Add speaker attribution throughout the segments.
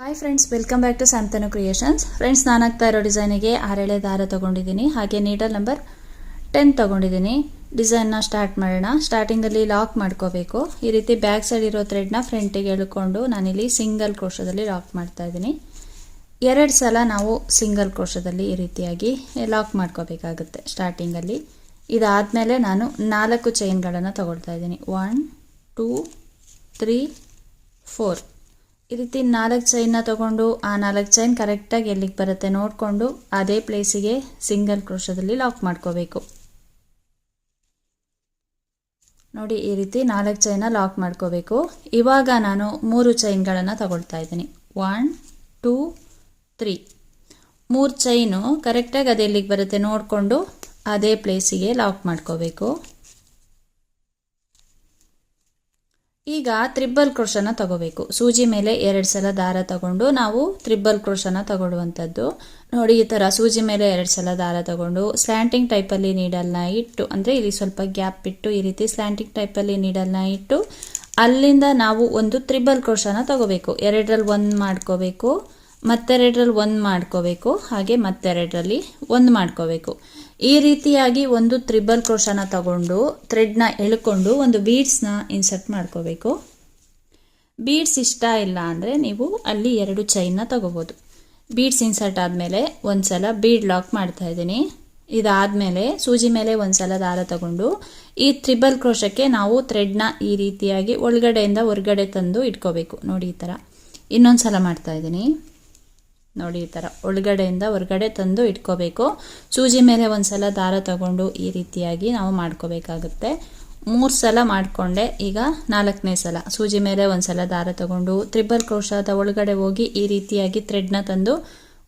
Speaker 1: Hi friends welcome back to Samtanu creations friends ನಾನು ಹಾಕ್ತಾ ಇರೋ ಡಿಸೈನಿಗೆ ಆರೇಳೆ ದಾರ ತೊಗೊಂಡಿದ್ದೀನಿ. ಹಾಗೆ ನೀಡಲ್ ನಂಬರ್ ಟೆನ್ ತೊಗೊಂಡಿದ್ದೀನಿ. ಡಿಸೈನ್ನ ಸ್ಟಾರ್ಟ್ ಮಾಡೋಣ. ಸ್ಟಾರ್ಟಿಂಗಲ್ಲಿ ಲಾಕ್ ಮಾಡ್ಕೋಬೇಕು. ಈ ರೀತಿ ಬ್ಯಾಕ್ ಸೈಡ್ ಇರೋ ಥ್ರೆಡ್ನ ಫ್ರಂಟಿಗೆ ಎಳ್ಕೊಂಡು ನಾನಿಲ್ಲಿ ಸಿಂಗಲ್ ಕ್ರೋಶದಲ್ಲಿ ಲಾಕ್ ಮಾಡ್ತಾ ಇದ್ದೀನಿ. ಎರಡು ಸಲ ನಾವು ಸಿಂಗಲ್ ಕ್ರೋಶದಲ್ಲಿ ಈ ರೀತಿಯಾಗಿ ಲಾಕ್ ಮಾಡ್ಕೋಬೇಕಾಗುತ್ತೆ ಸ್ಟಾರ್ಟಿಂಗಲ್ಲಿ ಇದಾದಮೇಲೆ ನಾನು ನಾಲ್ಕು ಚೈನ್ಗಳನ್ನು ತೊಗೊಳ್ತಾ ಇದ್ದೀನಿ. ಒನ್ ಟೂ ತ್ರೀ ಫೋರ್ ಈ ರೀತಿ ನಾಲ್ಕು ಚೈನ್ನ ತಗೊಂಡು ಆ ನಾಲ್ಕು ಚೈನ್ ಕರೆಕ್ಟಾಗಿ ಎಲ್ಲಿಗೆ ಬರುತ್ತೆ ನೋಡಿಕೊಂಡು ಅದೇ ಪ್ಲೇಸಿಗೆ ಸಿಂಗಲ್ ಕ್ರೋಶದಲ್ಲಿ ಲಾಕ್ ಮಾಡ್ಕೋಬೇಕು. ನೋಡಿ ಈ ರೀತಿ ನಾಲ್ಕು ಚೈನ ಲಾಕ್ ಮಾಡ್ಕೋಬೇಕು. ಇವಾಗ ನಾನು ಮೂರು ಚೈನ್ಗಳನ್ನು ತಗೊಳ್ತಾ ಇದ್ದೀನಿ. ಒನ್ ಟೂ ತ್ರೀ ಮೂರು ಚೈನು ಕರೆಕ್ಟಾಗಿ ಅದೆಲ್ಲಿಗೆ ಬರುತ್ತೆ ನೋಡಿಕೊಂಡು ಅದೇ ಪ್ಲೇಸಿಗೆ ಲಾಕ್ ಮಾಡ್ಕೋಬೇಕು. ಈಗ ತ್ರಿಬಲ್ ಕ್ರೋಶನ ತಗೋಬೇಕು. ಸೂಜಿ ಮೇಲೆ ಎರಡು ಸಲ ದಾರ ತಗೊಂಡು ನಾವು ತ್ರಿಬಲ್ ಕ್ರೋಶನ ತಗೊಳ್ಳುವಂಥದ್ದು. ನೋಡಿ, ಈ ಥರ ಸೂಜಿ ಮೇಲೆ ಎರಡು ಸಲ ದಾರ ತಗೊಂಡು ಸ್ಲ್ಯಾಂಟಿಂಗ್ ಟೈಪಲ್ಲಿ ನೀಡಲ್ನ ಇಟ್ಟು, ಅಂದರೆ ಇಲ್ಲಿ ಸ್ವಲ್ಪ ಗ್ಯಾಪ್ ಇಟ್ಟು ಈ ರೀತಿ ಸ್ಲ್ಯಾಂಟಿಂಗ್ ಟೈಪಲ್ಲಿ ನೀಡಲ್ನ ಇಟ್ಟು ಅಲ್ಲಿಂದ ನಾವು ಒಂದು ತ್ರಿಬಲ್ ಕ್ರೋಶನ ತಗೋಬೇಕು. ಎರಡರಲ್ಲಿ ಒಂದು ಮಾಡ್ಕೋಬೇಕು, ಮತ್ತೆರಡರಲ್ಲಿ ಒಂದು ಮಾಡ್ಕೋಬೇಕು, ಹಾಗೆ ಮತ್ತೆರಡರಲ್ಲಿ ಒಂದು ಮಾಡ್ಕೋಬೇಕು. ಈ ರೀತಿಯಾಗಿ ಒಂದು ತ್ರಿಬಲ್ ಕ್ರೋಶನ ತಗೊಂಡು ಥ್ರೆಡ್ನ ಎಳ್ಕೊಂಡು ಒಂದು ಬೀಡ್ಸ್ನ ಇನ್ಸರ್ಟ್ ಮಾಡ್ಕೋಬೇಕು. ಬೀಡ್ಸ್ ಇಷ್ಟ ಇಲ್ಲ ಅಂದರೆ ನೀವು ಅಲ್ಲಿ ಎರಡು ಚೈನ್ನ ತಗೋಬೋದು. ಬೀಡ್ಸ್ ಇನ್ಸರ್ಟ್ ಆದಮೇಲೆ ಒಂದು ಸಲ ಬೀಡ್ ಲಾಕ್ ಮಾಡ್ತಾ ಇದ್ದೀನಿ. ಇದಾದಮೇಲೆ ಸೂಜಿ ಮೇಲೆ ಒಂದು ಸಲ ದಾರ ತಗೊಂಡು, ಈ ತ್ರಿಬಲ್ ಕ್ರೋಶಕ್ಕೆ ನಾವು ಥ್ರೆಡ್ನ ಈ ರೀತಿಯಾಗಿ ಒಳಗಡೆಯಿಂದ ಹೊರಗಡೆ ತಂದು ಇಟ್ಕೋಬೇಕು. ನೋಡಿ ಈ ಥರ ಇನ್ನೊಂದು ಸಲ ಮಾಡ್ತಾ ಇದ್ದೀನಿ. ನೋಡಿ ಈ ಥರ ಒಳಗಡೆಯಿಂದ ಹೊರಗಡೆ ತಂದು ಇಟ್ಕೋಬೇಕು. ಸೂಜಿ ಮೇಲೆ ಒಂದು ಸಲ ದಾರ ತಗೊಂಡು ಈ ರೀತಿಯಾಗಿ ನಾವು ಮಾಡ್ಕೋಬೇಕಾಗುತ್ತೆ. ಮೂರು ಸಲ ಮಾಡಿಕೊಂಡೆ. ಈಗ ನಾಲ್ಕನೇ ಸಲ. ಸೂಜಿ ಮೇಲೆ ಒಂದು ಸಲ ದಾರ ತಗೊಂಡು ತ್ರಿಬಲ್ ಕ್ರೋಶದ ಒಳಗಡೆ ಹೋಗಿ ಈ ರೀತಿಯಾಗಿ ಥ್ರೆಡ್ನ ತಂದು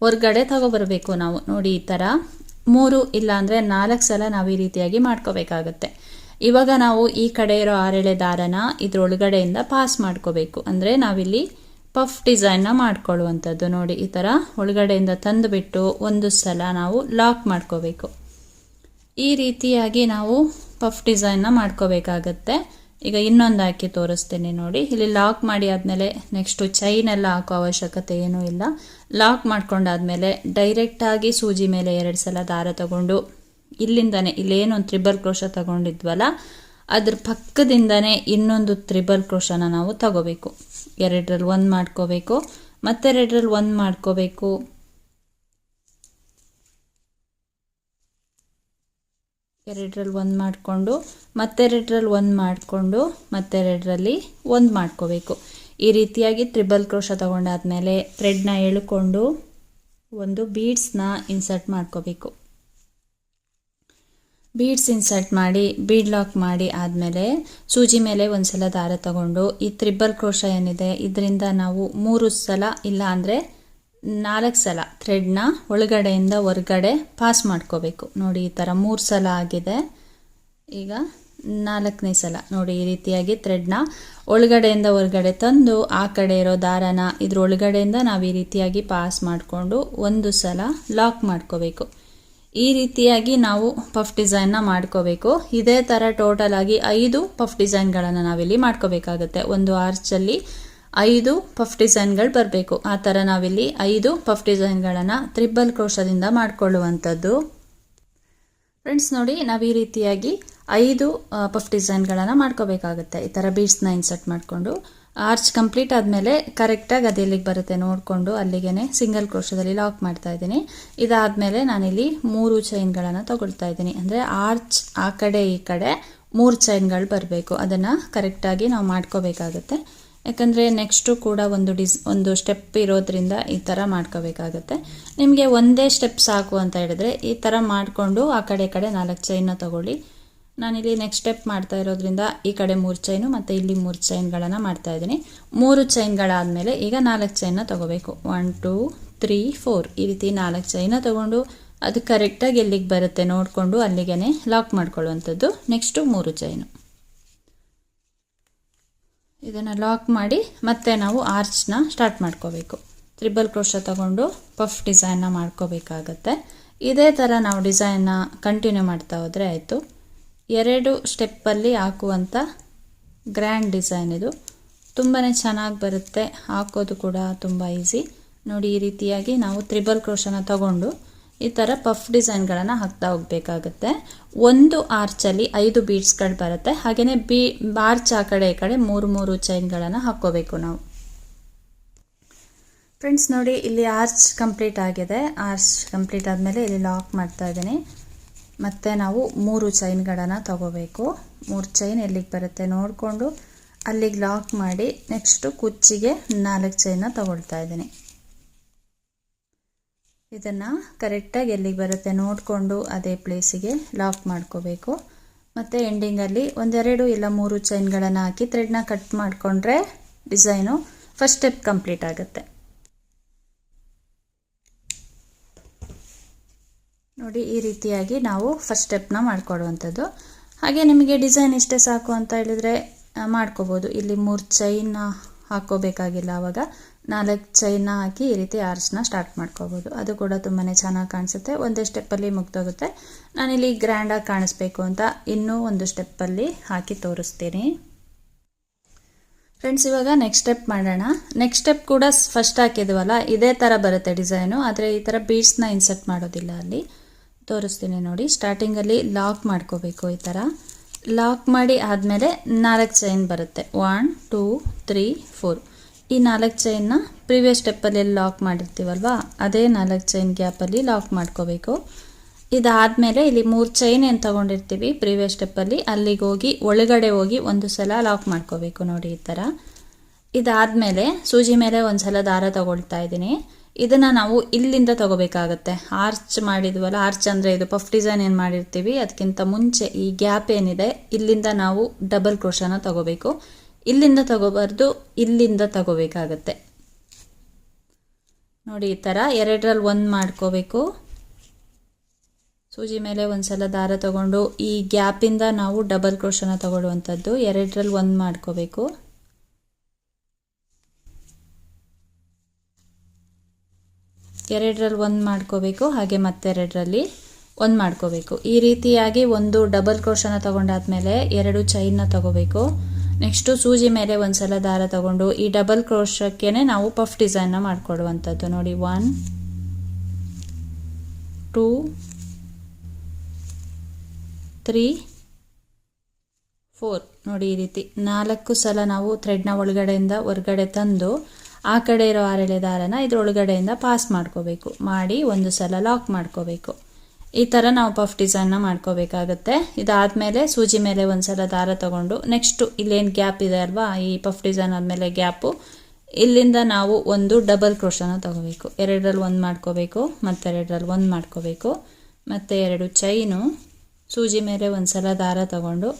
Speaker 1: ಹೊರಗಡೆ ತಗೊಬರಬೇಕು ನಾವು. ನೋಡಿ ಈ ಥರ ಮೂರು ಇಲ್ಲಾಂದರೆ ನಾಲ್ಕು ಸಲ ನಾವು ಈ ರೀತಿಯಾಗಿ ಮಾಡ್ಕೋಬೇಕಾಗತ್ತೆ. ಇವಾಗ ನಾವು ಈ ಕಡೆ ಇರೋ ಆರೆಳೆ ದಾರನ ಇದ್ರೊಳಗಡೆಯಿಂದ ಪಾಸ್ ಮಾಡ್ಕೋಬೇಕು. ಅಂದರೆ ನಾವಿಲ್ಲಿ ಪಫ್ ಡಿಸೈನ್ನ ಮಾಡ್ಕೊಳ್ಳುವಂಥದ್ದು ನೋಡಿ, ಈ ಥರ ಒಳಗಡೆಯಿಂದ ತಂದುಬಿಟ್ಟು ಒಂದು ಸಲ ನಾವು ಲಾಕ್ ಮಾಡ್ಕೋಬೇಕು. ಈ ರೀತಿಯಾಗಿ ನಾವು ಪಫ್ ಡಿಸೈನ್ನ ಮಾಡ್ಕೋಬೇಕಾಗತ್ತೆ. ಈಗ ಇನ್ನೊಂದು ಹಾಕಿ ತೋರಿಸ್ತೇನೆ ನೋಡಿ. ಇಲ್ಲಿ ಲಾಕ್ ಮಾಡಿ ಆದಮೇಲೆ ನೆಕ್ಸ್ಟು ಚೈನ್ ಎಲ್ಲ ಹಾಕೋ ಅವಶ್ಯಕತೆ ಏನೂ ಇಲ್ಲ. ಲಾಕ್ ಮಾಡ್ಕೊಂಡಾದ್ಮೇಲೆ ಡೈರೆಕ್ಟಾಗಿ ಸೂಜಿ ಮೇಲೆ ಎರಡು ಸಲ ದಾರ ತಗೊಂಡು, ಇಲ್ಲಿಂದನೇ ಇಲ್ಲೇನೊಂದು ತ್ರಿಬಲ್ ಕ್ರೋಶ ತಗೊಂಡಿದ್ವಲ್ಲ, ಅದ್ರ ಪಕ್ಕದಿಂದನೇ ಇನ್ನೊಂದು ತ್ರಿಬಲ್ ಕ್ರೋಶನ ನಾವು ತಗೋಬೇಕು. ಎರಡರಲ್ಲಿ ಒಂದು ಮಾಡ್ಕೋಬೇಕು. ಮತ್ತೆರಡರಲ್ಲಿ ಒಂದು ಮಾಡ್ಕೋಬೇಕು. ಎರಡರಲ್ಲಿ ಒಂದು ಮಾಡಿಕೊಂಡು ಮತ್ತೆರಡರಲ್ಲಿ ಒಂದು ಮಾಡಿಕೊಂಡು ಮತ್ತೆರಡರಲ್ಲಿ ಒಂದು ಮಾಡ್ಕೋಬೇಕು. ಈ ರೀತಿಯಾಗಿ ತ್ರಿಬಲ್ ಕ್ರೋಶ ತಗೊಂಡಾದ್ಮೇಲೆ ಥ್ರೆಡ್ನ ಎಳ್ಕೊಂಡು ಒಂದು ಬೀಡ್ಸ್ನ ಇನ್ಸರ್ಟ್ ಮಾಡ್ಕೋಬೇಕು. ಬೀಡ್ಸ್ ಇನ್ಸರ್ಟ್ ಮಾಡಿ ಬೀಡ್ ಲಾಕ್ ಮಾಡಿ ಆದಮೇಲೆ ಸೂಜಿ ಮೇಲೆ ಒಂದು ಸಲ ದಾರ ತಗೊಂಡು, ಈ ತ್ರಿಬಲ್ ಕ್ರೋಶ ಏನಿದೆ, ಇದರಿಂದ ನಾವು ಮೂರು ಸಲ ಇಲ್ಲ ಅಂದರೆ ನಾಲ್ಕು ಸಲ ಥ್ರೆಡ್ನ ಒಳಗಡೆಯಿಂದ ಹೊರಗಡೆ ಪಾಸ್ ಮಾಡ್ಕೋಬೇಕು. ನೋಡಿ, ಈ ಥರ ಮೂರು ಸಲ ಆಗಿದೆ. ಈಗ ನಾಲ್ಕನೇ ಸಲ. ನೋಡಿ, ಈ ರೀತಿಯಾಗಿ ಥ್ರೆಡ್ನ ಒಳಗಡೆಯಿಂದ ಹೊರಗಡೆ ತಂದು, ಆ ಕಡೆ ಇರೋ ದಾರನ ಇದ್ರ ಒಳಗಡೆಯಿಂದ ನಾವು ಈ ರೀತಿಯಾಗಿ ಪಾಸ್ ಮಾಡಿಕೊಂಡು ಒಂದು ಸಲ ಲಾಕ್ ಮಾಡ್ಕೋಬೇಕು. ಈ ರೀತಿಯಾಗಿ ನಾವು ಪಫ್ ಡಿಸೈನ್ನ ಮಾಡ್ಕೋಬೇಕು. ಇದೇ ಥರ ಟೋಟಲ್ ಆಗಿ ಐದು ಪಫ್ ಡಿಸೈನ್ಗಳನ್ನು ನಾವಿಲ್ಲಿ ಮಾಡ್ಕೋಬೇಕಾಗುತ್ತೆ. ಒಂದು ಆರ್ಚಲ್ಲಿ ಐದು ಪಫ್ ಡಿಸೈನ್ಗಳು ಬರಬೇಕು. ಆ ಥರ ನಾವಿಲ್ಲಿ ಐದು ಪಫ್ ಡಿಸೈನ್ಗಳನ್ನು ತ್ರಿಬಲ್ ಕ್ರೋಶದಿಂದ ಮಾಡಿಕೊಳ್ಳುವಂಥದ್ದು. ಫ್ರೆಂಡ್ಸ್ ನೋಡಿ, ನಾವು ಈ ರೀತಿಯಾಗಿ ಐದು ಪಫ್ ಡಿಸೈನ್ಗಳನ್ನು ಮಾಡ್ಕೋಬೇಕಾಗುತ್ತೆ. ಈ ಥರ ಬೀಡ್ಸ್ನ ಇನ್ಸರ್ಟ್ ಮಾಡಿಕೊಂಡು ಆರ್ಚ್ ಕಂಪ್ಲೀಟ್ ಆದಮೇಲೆ ಕರೆಕ್ಟಾಗಿ ಅದು ಎಲ್ಲಿಗೆ ಬರುತ್ತೆ ನೋಡಿಕೊಂಡು ಅಲ್ಲಿಗೆ ಸಿಂಗಲ್ ಕ್ರೋಶದಲ್ಲಿ ಲಾಕ್ ಮಾಡ್ತಾ ಇದ್ದೀನಿ. ಇದಾದಮೇಲೆ ನಾನಿಲ್ಲಿ ಮೂರು ಚೈನ್ಗಳನ್ನು ತೊಗೊಳ್ತಾ ಇದ್ದೀನಿ. ಅಂದರೆ ಆರ್ಚ್ ಆ ಕಡೆ, ಈ ಕಡೆ ಮೂರು ಚೈನ್ಗಳು ಬರಬೇಕು. ಅದನ್ನು ಕರೆಕ್ಟಾಗಿ ನಾವು ಮಾಡ್ಕೋಬೇಕಾಗುತ್ತೆ. ಯಾಕಂದರೆ ನೆಕ್ಸ್ಟು ಕೂಡ ಒಂದು ಡಿಸ್ ಒಂದು ಸ್ಟೆಪ್ ಇರೋದ್ರಿಂದ ಈ ಥರ ಮಾಡ್ಕೋಬೇಕಾಗುತ್ತೆ. ನಿಮಗೆ ಒಂದೇ ಸ್ಟೆಪ್ ಸಾಕು ಅಂತ ಹೇಳಿದ್ರೆ ಈ ಥರ ಮಾಡಿಕೊಂಡು ಆ ಕಡೆ ಕಡೆ ನಾಲ್ಕು ಚೈನ್ನ ತಗೊಳ್ಳಿ. ನಾನಿಲ್ಲಿ ನೆಕ್ಸ್ಟ್ ಸ್ಟೆಪ್ ಮಾಡ್ತಾ ಇರೋದ್ರಿಂದ ಈ ಕಡೆ ಮೂರು ಚೈನು ಮತ್ತು ಇಲ್ಲಿ ಮೂರು ಚೈನ್ಗಳನ್ನು ಮಾಡ್ತಾ ಇದ್ದೀನಿ. ಮೂರು ಚೈನ್ಗಳಾದಮೇಲೆ ಈಗ ನಾಲ್ಕು ಚೈನ್ನ ತೊಗೋಬೇಕು. ಒನ್ ಟೂ ತ್ರೀ ಫೋರ್ ಈ ರೀತಿ ನಾಲ್ಕು ಚೈನ ತೊಗೊಂಡು ಅದು ಕರೆಕ್ಟಾಗಿ ಎಲ್ಲಿಗೆ ಬರುತ್ತೆ ನೋಡಿಕೊಂಡು ಅಲ್ಲಿಗೆ ಲಾಕ್ ಮಾಡ್ಕೊಳ್ಳುವಂಥದ್ದು. ನೆಕ್ಸ್ಟು ಮೂರು ಚೈನು ಇದನ್ನು ಲಾಕ್ ಮಾಡಿ ಮತ್ತೆ ನಾವು ಆರ್ಚ್ನ ಸ್ಟಾರ್ಟ್ ಮಾಡ್ಕೋಬೇಕು. ತ್ರಿಬಲ್ ಕ್ರೋಶ ತಗೊಂಡು ಪಫ್ ಡಿಸೈನ್ನ ಮಾಡ್ಕೋಬೇಕಾಗತ್ತೆ. ಇದೇ ಥರ ನಾವು ಡಿಸೈನ್ನ ಕಂಟಿನ್ಯೂ ಮಾಡ್ತಾ ಹೋದರೆ ಆಯಿತು. ಎರಡು ಸ್ಟೆಪ್ಪಲ್ಲಿ ಹಾಕುವಂಥ ಗ್ರ್ಯಾಂಡ್ ಡಿಸೈನ್ ಇದು. ತುಂಬಾ ಚೆನ್ನಾಗಿ ಬರುತ್ತೆ. ಹಾಕೋದು ಕೂಡ ತುಂಬ ಈಸಿ. ನೋಡಿ, ಈ ರೀತಿಯಾಗಿ ನಾವು ತ್ರಿಬಲ್ ಕ್ರೋಶನ ತಗೊಂಡು ಈ ಥರ ಪಫ್ ಡಿಸೈನ್ಗಳನ್ನು ಹಾಕ್ತಾ ಹೋಗಬೇಕಾಗುತ್ತೆ. ಒಂದು ಆರ್ಚಲ್ಲಿ ಐದು ಬೀಡ್ಸ್ಗಳು ಬರುತ್ತೆ. ಹಾಗೆಯೇ ಬೀ ಆರ್ಚ್ ಆ ಕಡೆ ಈ ಕಡೆ ಮೂರು ಮೂರು ಚೈನ್ಗಳನ್ನು ಹಾಕ್ಕೋಬೇಕು ನಾವು. ಫ್ರೆಂಡ್ಸ್ ನೋಡಿ, ಇಲ್ಲಿ ಆರ್ಚ್ ಕಂಪ್ಲೀಟ್ ಆಗಿದೆ. ಆರ್ಚ್ ಕಂಪ್ಲೀಟ್ ಆದಮೇಲೆ ಇಲ್ಲಿ ಲಾಕ್ ಮಾಡ್ತಾ ಇದ್ದೀನಿ. ಮತ್ತು ನಾವು ಮೂರು ಚೈನ್ಗಳನ್ನು ತಗೋಬೇಕು. ಮೂರು ಚೈನ್ ಎಲ್ಲಿಗೆ ಬರುತ್ತೆ ನೋಡಿಕೊಂಡು ಅಲ್ಲಿಗೆ ಲಾಕ್ ಮಾಡಿ ನೆಕ್ಸ್ಟು ಕುಚ್ಚಿಗೆ ನಾಲ್ಕು ಚೈನ ತಗೊಳ್ತಾ ಇದ್ದೀನಿ. ಇದನ್ನು ಕರೆಕ್ಟಾಗಿ ಎಲ್ಲಿಗೆ ಬರುತ್ತೆ ನೋಡಿಕೊಂಡು ಅದೇ ಪ್ಲೇಸಿಗೆ ಲಾಕ್ ಮಾಡ್ಕೋಬೇಕು. ಮತ್ತು ಎಂಡಿಂಗಲ್ಲಿ ಒಂದೆರಡು ಇಲ್ಲ ಮೂರು ಚೈನ್ಗಳನ್ನು ಹಾಕಿ ಥ್ರೆಡ್ನ ಕಟ್ ಮಾಡಿಕೊಂಡ್ರೆ ಡಿಸೈನು ಫಸ್ಟ್ ಸ್ಟೆಪ್ ಕಂಪ್ಲೀಟ್ ಆಗುತ್ತೆ. ನೋಡಿ, ಈ ರೀತಿಯಾಗಿ ನಾವು ಫಸ್ಟ್ ಸ್ಟೆಪ್ನ ಮಾಡಿಕೊಡುವಂಥದ್ದು. ಹಾಗೆ ನಿಮಗೆ ಡಿಸೈನ್ ಇಷ್ಟೇ ಸಾಕು ಅಂತ ಹೇಳಿದರೆ ಮಾಡ್ಕೋಬೋದು. ಇಲ್ಲಿ ಮೂರು ಚೈನ್ನ ಹಾಕೋಬೇಕಾಗಿಲ್ಲ ಆವಾಗ ನಾಲ್ಕು ಚೈನ ಹಾಕಿ ಈ ರೀತಿ ಆರ್ಸ್ನ ಸ್ಟಾರ್ಟ್ ಮಾಡ್ಕೋಬೋದು. ಅದು ಕೂಡ ತುಂಬಾ ಚೆನ್ನಾಗಿ ಕಾಣಿಸುತ್ತೆ. ಒಂದೇ ಸ್ಟೆಪ್ಪಲ್ಲಿ ಮುಗ್ದೋಗುತ್ತೆ. ನಾನಿಲ್ಲಿ ಗ್ರ್ಯಾಂಡಾಗಿ ಕಾಣಿಸ್ಬೇಕು ಅಂತ ಇನ್ನೂ ಒಂದು ಸ್ಟೆಪ್ಪಲ್ಲಿ ಹಾಕಿ ತೋರಿಸ್ತೀನಿ. ಫ್ರೆಂಡ್ಸ್ ಇವಾಗ ನೆಕ್ಸ್ಟ್ ಸ್ಟೆಪ್ ಮಾಡೋಣ. ನೆಕ್ಸ್ಟ್ ಸ್ಟೆಪ್ ಕೂಡ ಫಸ್ಟ್ ಹಾಕಿದ್ವಲ್ಲ, ಇದೇ ಥರ ಬರುತ್ತೆ ಡಿಸೈನು ಆದರೆ ಈ ಥರ ಬೀಡ್ಸ್ನ ಇನ್ಸರ್ಟ್ ಮಾಡೋದಿಲ್ಲ ಅಲ್ಲಿ. ತೋರಿಸ್ತೀನಿ ನೋಡಿ. ಸ್ಟಾರ್ಟಿಂಗಲ್ಲಿ ಲಾಕ್ ಮಾಡ್ಕೋಬೇಕು ಈ ಥರ ಲಾಕ್ ಮಾಡಿ ಆದಮೇಲೆ ನಾಲ್ಕು ಚೈನ್ ಬರುತ್ತೆ. ಒನ್ ಟೂ ತ್ರೀ ಫೋರ್ ಈ ನಾಲ್ಕು ಚೈನ್ನ ಪ್ರಿವಿಯಸ್ ಸ್ಟೆಪ್ಪಲ್ಲಿ ಲಾಕ್ ಮಾಡಿರ್ತೀವಲ್ವಾ? ಅದೇ ನಾಲ್ಕು ಚೈನ್ ಗ್ಯಾಪಲ್ಲಿ ಲಾಕ್ ಮಾಡ್ಕೋಬೇಕು. ಇದಾದಮೇಲೆ ಇಲ್ಲಿ ಮೂರು ಚೈನ್ ಏನು ತೊಗೊಂಡಿರ್ತೀವಿ? ಪ್ರಿವಿಯಸ್ ಸ್ಟೆಪ್ಪಲ್ಲಿ ಅಲ್ಲಿಗೆ ಹೋಗಿ ಒಳಗಡೆ ಹೋಗಿ ಒಂದು ಸಲ ಲಾಕ್ ಮಾಡ್ಕೋಬೇಕು ನೋಡಿ ಈ ಥರ ಇದಾದಮೇಲೆ ಸೂಜಿ ಮೇಲೆ ಒಂದು ಸಲ ದಾರ ತಗೊಳ್ತಾ ಇದ್ದೀನಿ. ಇದನ್ನು ನಾವು ಇಲ್ಲಿಂದ ತಗೋಬೇಕಾಗತ್ತೆ. ಆರ್ಚ್ ಮಾಡಿದ್ವಲ್ಲ, ಆರ್ಚ್ ಅಂದರೆ ಇದು ಪಫ್ ಡಿಸೈನ್ ಏನು ಮಾಡಿರ್ತೀವಿ ಅದಕ್ಕಿಂತ ಮುಂಚೆ ಈ ಗ್ಯಾಪ್ ಏನಿದೆ, ಇಲ್ಲಿಂದ ನಾವು ಡಬಲ್ ಕ್ರೋಶನ ತಗೋಬೇಕು. ಇಲ್ಲಿಂದ ತಗೋಬಾರ್ದು, ಇಲ್ಲಿಂದ ತಗೋಬೇಕಾಗತ್ತೆ. ನೋಡಿ, ಈ ಥರ ಎರಡರಲ್ಲಿ ಒಂದು ಮಾಡ್ಕೋಬೇಕು. ಸೂಜಿ ಮೇಲೆ ಒಂದ್ಸಲ ದಾರ ತಗೊಂಡು ಈ ಗ್ಯಾಪಿಂದ ನಾವು ಡಬಲ್ ಕ್ರೋಶನ ತಗೊಳ್ಳುವಂಥದ್ದು, ಎರಡರಲ್ಲಿ ಒಂದು ಮಾಡ್ಕೋಬೇಕು. ಎರಡರಲ್ಲಿ ಒಂದು ಮಾಡ್ಕೋಬೇಕು, ಹಾಗೆ ಮತ್ತೆರಡರಲ್ಲಿ ಒಂದು ಮಾಡ್ಕೋಬೇಕು. ಈ ರೀತಿಯಾಗಿ ಒಂದು ಡಬಲ್ ಕ್ರೋಶನ ತಗೊಂಡಾದ್ಮೇಲೆ ಎರಡು ಚೈನ್ನ ತಗೋಬೇಕು. ನೆಕ್ಸ್ಟು ಸೂಜಿ ಮೇಲೆ ಒಂದು ಸಲ ದಾರ ತಗೊಂಡು ಈ ಡಬಲ್ ಕ್ರೋಶಕ್ಕೆ ನಾವು ಪಫ್ ಡಿಸೈನ್ನ ಮಾಡಿಕೊಡುವಂಥದ್ದು. ನೋಡಿ ಒನ್ ಟೂ ತ್ರೀ ಫೋರ್ ನೋಡಿ ಈ ರೀತಿ ನಾಲ್ಕು ಸಲ ನಾವು ಥ್ರೆಡ್ನ ಒಳಗಡೆಯಿಂದ ಹೊರಗಡೆ ತಂದು ಆ ಕಡೆ ಇರೋ ಆರಳೆ ದಾರನ ಇದ್ರೊಳಗಡೆಯಿಂದ ಪಾಸ್ ಮಾಡ್ಕೋಬೇಕು. ಮಾಡಿ ಒಂದು ಸಲ ಲಾಕ್ ಮಾಡ್ಕೋಬೇಕು. ಈ ಥರ ನಾವು ಪಫ್ ಡಿಸೈನ್ನ ಮಾಡ್ಕೋಬೇಕಾಗತ್ತೆ. ಇದಾದಮೇಲೆ ಸೂಜಿ ಮೇಲೆ ಒಂದು ಸಲ ದಾರ ತಗೊಂಡು ನೆಕ್ಸ್ಟು ಇಲ್ಲೇನು ಗ್ಯಾಪ್ ಇದೆ ಅಲ್ವಾ? ಈ ಪಫ್ ಡಿಸೈನ್ ಆದಮೇಲೆ ಗ್ಯಾಪು ಇಲ್ಲಿಂದ ನಾವು ಒಂದು ಡಬಲ್ ಕ್ರೋಶನ ತಗೋಬೇಕು. ಎರಡರಲ್ಲಿ ಒಂದು ಮಾಡ್ಕೋಬೇಕು, ಮತ್ತೆರಡರಲ್ಲಿ ಒಂದು ಮಾಡ್ಕೋಬೇಕು, ಮತ್ತು ಎರಡು ಚೈನು ಸೂಜಿ ಮೇಲೆ ಒಂದು ಸಲ ದಾರ ತಗೊಂಡು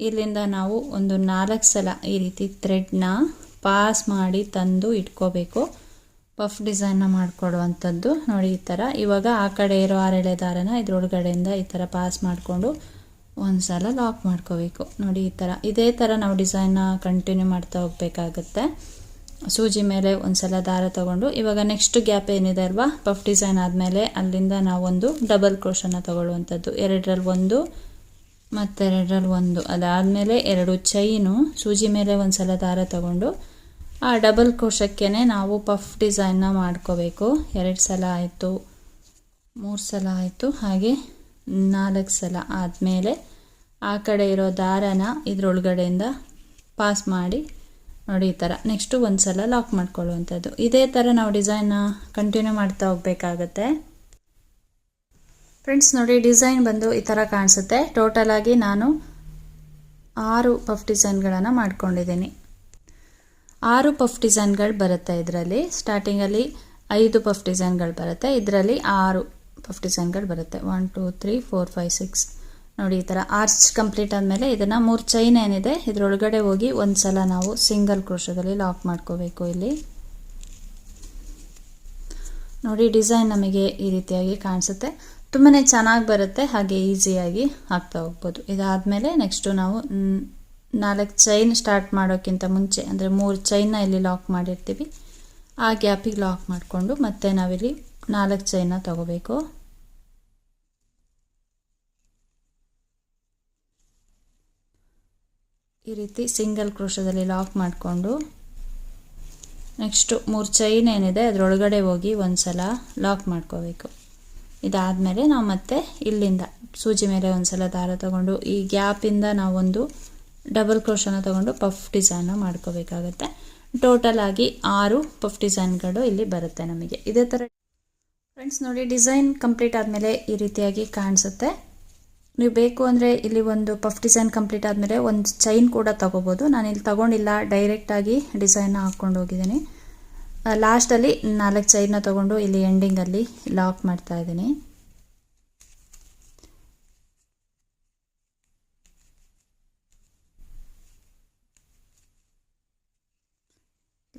Speaker 1: ಇಲ್ಲಿಂದ ನಾವು ಒಂದು ನಾಲ್ಕು ಸಲ ಈ ರೀತಿ ಥ್ರೆಡ್ನ ಪಾಸ್ ಮಾಡಿ ತಂದು ಇಟ್ಕೋಬೇಕು. ಪಫ್ ಡಿಸೈನ್ನ ಮಾಡಿಕೊಡುವಂಥದ್ದು. ನೋಡಿ, ಈ ಥರ. ಇವಾಗ ಆ ಕಡೆ ಇರೋ ಆರೆಳೆ ದಾರನ ಇದ್ರೊಳಗಡೆಯಿಂದ ಈ ಥರ ಪಾಸ್ ಮಾಡಿಕೊಂಡು ಒಂದು ಸಲ ಲಾಕ್ ಮಾಡ್ಕೋಬೇಕು. ನೋಡಿ, ಈ ಥರ. ಇದೇ ಥರ ನಾವು ಡಿಸೈನ್ನ ಕಂಟಿನ್ಯೂ ಮಾಡ್ತಾ ಹೋಗಬೇಕಾಗತ್ತೆ. ಸೂಜಿ ಮೇಲೆ ಒಂದು ಸಲ ದಾರ ತಗೊಂಡು, ಇವಾಗ ನೆಕ್ಸ್ಟ್ ಗ್ಯಾಪ್ ಏನಿದೆ ಅಲ್ವಾ? ಪಫ್ ಡಿಸೈನ್ ಆದಮೇಲೆ ಅಲ್ಲಿಂದ ನಾವೊಂದು ಡಬಲ್ ಕ್ರೋಶನ ತಗೊಳ್ಳುವಂಥದ್ದು. ಎರಡರಲ್ಲಿ ಒಂದು, ಮತ್ತೆರಡರಲ್ಲಿ ಒಂದು. ಅದಾದಮೇಲೆ ಎರಡು ಚೈನು. ಸೂಜಿ ಮೇಲೆ ಒಂದು ಸಲ ದಾರ ತಗೊಂಡು ಆ ಡಬಲ್ ಕೋಶಕ್ಕೆ ನಾವು ಪಫ್ ಡಿಸೈನ್ನ ಮಾಡ್ಕೋಬೇಕು. ಎರಡು ಸಲ ಆಯಿತು, ಮೂರು ಸಲ ಆಯಿತು, ಹಾಗೆ ನಾಲ್ಕು ಸಲ ಆದಮೇಲೆ ಆ ಕಡೆ ಇರೋ ದಾರನ ಇದರೊಳಗಡೆಯಿಂದ ಪಾಸ್ ಮಾಡಿ ನೋಡಿ ಈ ಥರ ನೆಕ್ಸ್ಟು ಒಂದು ಸಲ ಲಾಕ್ ಮಾಡ್ಕೊಳ್ಳುವಂಥದ್ದು. ಇದೇ ಥರ ನಾವು ಡಿಸೈನ್ನ ಕಂಟಿನ್ಯೂ ಮಾಡ್ತಾ ಹೋಗಬೇಕಾಗತ್ತೆ. ಫ್ರೆಂಡ್ಸ್ ನೋಡಿ ಡಿಸೈನ್ ಬಂದು ಈ ಥರ ಕಾಣಿಸುತ್ತೆ. ಟೋಟಲಾಗಿ ನಾನು ಆರು ಪಫ್ ಡಿಸೈನ್ಗಳನ್ನು ಮಾಡ್ಕೊಂಡಿದ್ದೀನಿ. ಆರು ಪಫ್ ಡಿಸೈನ್ಗಳು ಬರುತ್ತೆ ಇದರಲ್ಲಿ. ಸ್ಟಾರ್ಟಿಂಗಲ್ಲಿ ಐದು ಪಫ್ ಡಿಸೈನ್ಗಳು ಬರುತ್ತೆ. ಇದರಲ್ಲಿ ಆರು ಪಫ್ ಡಿಸೈನ್ಗಳು ಬರುತ್ತೆ. One two three four five six ನೋಡಿ ಈ ಥರ ಆರ್ಚ್ ಕಂಪ್ಲೀಟ್ ಆದಮೇಲೆ ಇದನ್ನು ಮೂರು ಚೈನ್ ಏನಿದೆ, ಇದರೊಳಗಡೆ ಹೋಗಿ ಒಂದು ಸಲ ನಾವು ಸಿಂಗಲ್ ಕ್ರೋಶದಲ್ಲಿ ಲಾಕ್ ಮಾಡ್ಕೋಬೇಕು ಇಲ್ಲಿ. ನೋಡಿ ಡಿಸೈನ್ ನಮಗೆ ಈ ರೀತಿಯಾಗಿ ಕಾಣಿಸುತ್ತೆ. ತುಂಬಾ ಚೆನ್ನಾಗಿ ಬರುತ್ತೆ, ಹಾಗೆ ಈಸಿಯಾಗಿ ಹಾಕ್ತಾ ಹೋಗ್ಬೋದು. ಇದಾದಮೇಲೆ ನೆಕ್ಸ್ಟು ನಾವು ನಾಲ್ಕು ಚೈನ್ ಸ್ಟಾರ್ಟ್ ಮಾಡೋಕ್ಕಿಂತ ಮುಂಚೆ, ಅಂದರೆ ಮೂರು ಚೈನ್ನ ಇಲ್ಲಿ ಲಾಕ್ ಮಾಡಿರ್ತೀವಿ. ಆ ಗ್ಯಾಪಿಗೆ ಲಾಕ್ ಮಾಡಿಕೊಂಡು ಮತ್ತೆ ನಾವಿಲ್ಲಿ ನಾಲ್ಕು ಚೈನ್ನ ತಗೋಬೇಕು. ಈ ರೀತಿ ಸಿಂಗಲ್ ಕ್ರೋಶದಲ್ಲಿ ಲಾಕ್ ಮಾಡಿಕೊಂಡು ನೆಕ್ಸ್ಟು ಮೂರು ಚೈನ್ ಏನಿದೆ ಅದರೊಳಗಡೆ ಹೋಗಿ ಒಂದು ಸಲ ಲಾಕ್ ಮಾಡ್ಕೋಬೇಕು. ಇದಾದಮೇಲೆ ನಾವು ಮತ್ತೆ ಇಲ್ಲಿಂದ ಸೂಜಿ ಮೇಲೆ ಒಂದು ಸಲ ದಾರ ತಗೊಂಡು ಈ ಗ್ಯಾಪಿಂದ ನಾವೊಂದು ಡಬಲ್ ಕ್ರೋಶನ ತಗೊಂಡು ಪಫ್ ಡಿಸೈನ್ ಮಾಡ್ಕೋಬೇಕಾಗತ್ತೆ. ಟೋಟಲ್ ಆಗಿ ಆರು ಪಫ್ ಡಿಸೈನ್ಗಳು ಇಲ್ಲಿ ಬರುತ್ತೆ ನಮಗೆ. ಇದೇ ಥರ ಫ್ರೆಂಡ್ಸ್ ನೋಡಿ ಡಿಸೈನ್ ಕಂಪ್ಲೀಟ್ ಆದಮೇಲೆ ಈ ರೀತಿಯಾಗಿ ಕಾಣಿಸುತ್ತೆ. ನೀವು ಬೇಕು ಅಂದರೆ ಇಲ್ಲಿ ಒಂದು ಪಫ್ ಡಿಸೈನ್ ಕಂಪ್ಲೀಟ್ ಆದಮೇಲೆ ಒಂದು ಚೈನ್ ಕೂಡ ತಗೋಬೋದು. ನಾನು ಇಲ್ಲಿ ತಗೊಂಡಿಲ್ಲ ಡೈರೆಕ್ಟಾಗಿ ಡಿಸೈನ್ನ ಹಾಕ್ಕೊಂಡು ಹೋಗಿದ್ದೀನಿ. ಲಾಸ್ಟಲ್ಲಿ ನಾಲ್ಕು ಚೈನ್ನ ತಗೊಂಡು ಇಲ್ಲಿ ಎಂಡಿಂಗಲ್ಲಿ ಲಾಕ್ ಮಾಡ್ತಾ ಇದ್ದೀನಿ.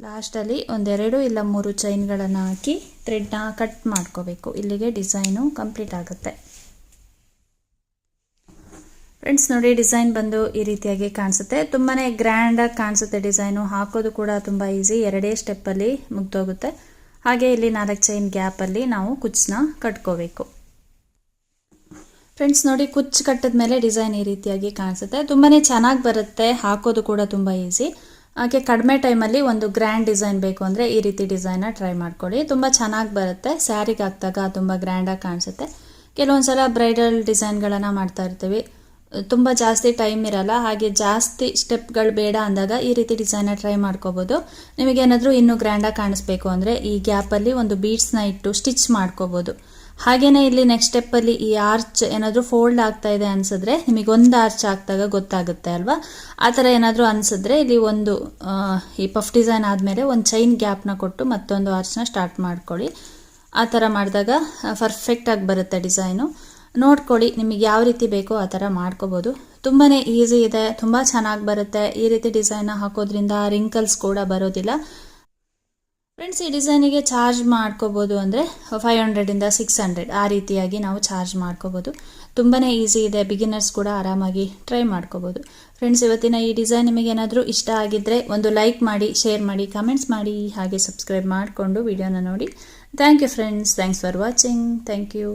Speaker 1: ಲಾಸ್ಟಲ್ಲಿ ಒಂದೆರಡು ಇಲ್ಲ ಮೂರು ಚೈನ್ಗಳನ್ನು ಹಾಕಿ ಥ್ರೆಡ್ನ ಕಟ್ ಮಾಡ್ಕೋಬೇಕು. ಇಲ್ಲಿಗೆ ಡಿಸೈನು ಕಂಪ್ಲೀಟ್ ಆಗುತ್ತೆ. ಫ್ರೆಂಡ್ಸ್, ನೋಡಿ ಡಿಸೈನ್ ಬಂದು ಈ ರೀತಿಯಾಗಿ ಕಾಣಿಸುತ್ತೆ. ತುಂಬಾ ಗ್ರ್ಯಾಂಡಾಗಿ ಕಾಣಿಸುತ್ತೆ ಡಿಸೈನು. ಹಾಕೋದು ಕೂಡ ತುಂಬ ಈಸಿ. ಎರಡೇ ಸ್ಟೆಪ್ಪಲ್ಲಿ ಮುಗ್ದೋಗುತ್ತೆ. ಹಾಗೆ ಇಲ್ಲಿ ನಾಲ್ಕು ಚೈನ್ ಗ್ಯಾಪಲ್ಲಿ ನಾವು ಕುಚ್ಚನ್ನ ಕಟ್ಕೋಬೇಕು. ಫ್ರೆಂಡ್ಸ್, ನೋಡಿ ಕುಚ್ಚು ಕಟ್ಟಿದ ಮೇಲೆ ಡಿಸೈನ್ ಈ ರೀತಿಯಾಗಿ ಕಾಣಿಸುತ್ತೆ. ತುಂಬಾ ಚೆನ್ನಾಗಿ ಬರುತ್ತೆ. ಹಾಕೋದು ಕೂಡ ತುಂಬ ಈಸಿ. ಹಾಗೆ ಕಡಿಮೆ ಟೈಮಲ್ಲಿ ಒಂದು ಗ್ರ್ಯಾಂಡ್ ಡಿಸೈನ್ ಬೇಕು ಅಂದರೆ ಈ ರೀತಿ ಡಿಸೈನ್ನ ಟ್ರೈ ಮಾಡ್ಕೊಳ್ಳಿ. ತುಂಬ ಚೆನ್ನಾಗಿ ಬರುತ್ತೆ. ಸ್ಯಾರಿಗೆ ಹಾಕಿದಾಗ ತುಂಬ ಗ್ರ್ಯಾಂಡಾಗಿ ಕಾಣಿಸುತ್ತೆ. ಕೆಲವೊಂದು ಸಲ ಬ್ರೈಡಲ್ ಡಿಸೈನ್ಗಳನ್ನು ಮಾಡ್ತಾ ಇರ್ತೀವಿ. ತುಂಬ ಜಾಸ್ತಿ ಟೈಮ್ ಇರಲ್ಲ. ಹಾಗೆ ಜಾಸ್ತಿ ಸ್ಟೆಪ್ಗಳು ಬೇಡ ಅಂದಾಗ ಈ ರೀತಿ ಡಿಸೈನ್ನ ಟ್ರೈ ಮಾಡ್ಕೋಬೋದು. ನಿಮಗೇನಾದರೂ ಇನ್ನೂ ಗ್ರ್ಯಾಂಡಾಗಿ ಕಾಣಿಸ್ಬೇಕು ಅಂದರೆ ಈ ಗ್ಯಾಪಲ್ಲಿ ಒಂದು ಬೀಡ್ಸ್ನ ಇಟ್ಟು ಸ್ಟಿಚ್ ಮಾಡ್ಕೋಬೋದು. ಹಾಗೆಯೇ ಇಲ್ಲಿ ನೆಕ್ಸ್ಟ್ ಸ್ಟೆಪ್ ಅಲ್ಲಿ ಈ ಆರ್ಚ್ ಏನಾದರೂ ಫೋಲ್ಡ್ ಆಗ್ತಾ ಇದೆ ಅನ್ಸಿದ್ರೆ ನಿಮಗೆ ಒಂದು ಆರ್ಚ್ ಹಾಕಿದಾಗ ಗೊತ್ತಾಗುತ್ತೆ ಅಲ್ವಾ? ಆ ಥರ ಏನಾದರೂ ಅನಿಸಿದ್ರೆ ಇಲ್ಲಿ ಒಂದು ಈ ಪಫ್ ಡಿಸೈನ್ ಆದಮೇಲೆ ಒಂದು ಚೈನ್ ಗ್ಯಾಪ್ನ ಕೊಟ್ಟು ಮತ್ತೊಂದು ಆರ್ಚ್ನ ಸ್ಟಾರ್ಟ್ ಮಾಡ್ಕೊಳ್ಳಿ. ಆ ಥರ ಮಾಡಿದಾಗ ಪರ್ಫೆಕ್ಟಾಗಿ ಬರುತ್ತೆ ಡಿಸೈನು ನೋಡ್ಕೊಳ್ಳಿ ನಿಮಗೆ ಯಾವ ರೀತಿ ಬೇಕೋ ಆ ಥರ ಮಾಡ್ಕೋಬೋದು. ತುಂಬಾ ಈಸಿ ಇದೆ, ತುಂಬ ಚೆನ್ನಾಗಿ ಬರುತ್ತೆ. ಈ ರೀತಿ ಡಿಸೈನ್ ಹಾಕೋದ್ರಿಂದ ರಿಂಕಲ್ಸ್ ಕೂಡ ಬರೋದಿಲ್ಲ. ಫ್ರೆಂಡ್ಸ್ ಈ ಡಿಸೈನಿಗೆ ಚಾರ್ಜ್ ಮಾಡ್ಕೋಬೋದು ಅಂದರೆ ಫೈವ್ ಹಂಡ್ರೆಡಿಂದ ಸಿಕ್ಸ್ ಹಂಡ್ರೆಡ್ ಆ ರೀತಿಯಾಗಿ ನಾವು ಚಾರ್ಜ್ ಮಾಡ್ಕೋಬೋದು. ತುಂಬಾ ಈಸಿ ಇದೆ. ಬಿಗಿನರ್ಸ್ ಕೂಡ ಆರಾಮಾಗಿ ಟ್ರೈ ಮಾಡ್ಕೋಬೋದು. ಫ್ರೆಂಡ್ಸ್ ಇವತ್ತಿನ ಈ ಡಿಸೈನ್ ನಿಮಗೆ ಏನಾದರೂ ಇಷ್ಟ ಆಗಿದ್ದರೆ ಒಂದು ಲೈಕ್ ಮಾಡಿ ಶೇರ್ ಮಾಡಿ ಕಮೆಂಟ್ಸ್ ಮಾಡಿ, ಹಾಗೆ ಸಬ್ಸ್ಕ್ರೈಬ್ ಮಾಡಿಕೊಂಡು ವಿಡಿಯೋನ ನೋಡಿ. Thank you friends thanks for watching thank you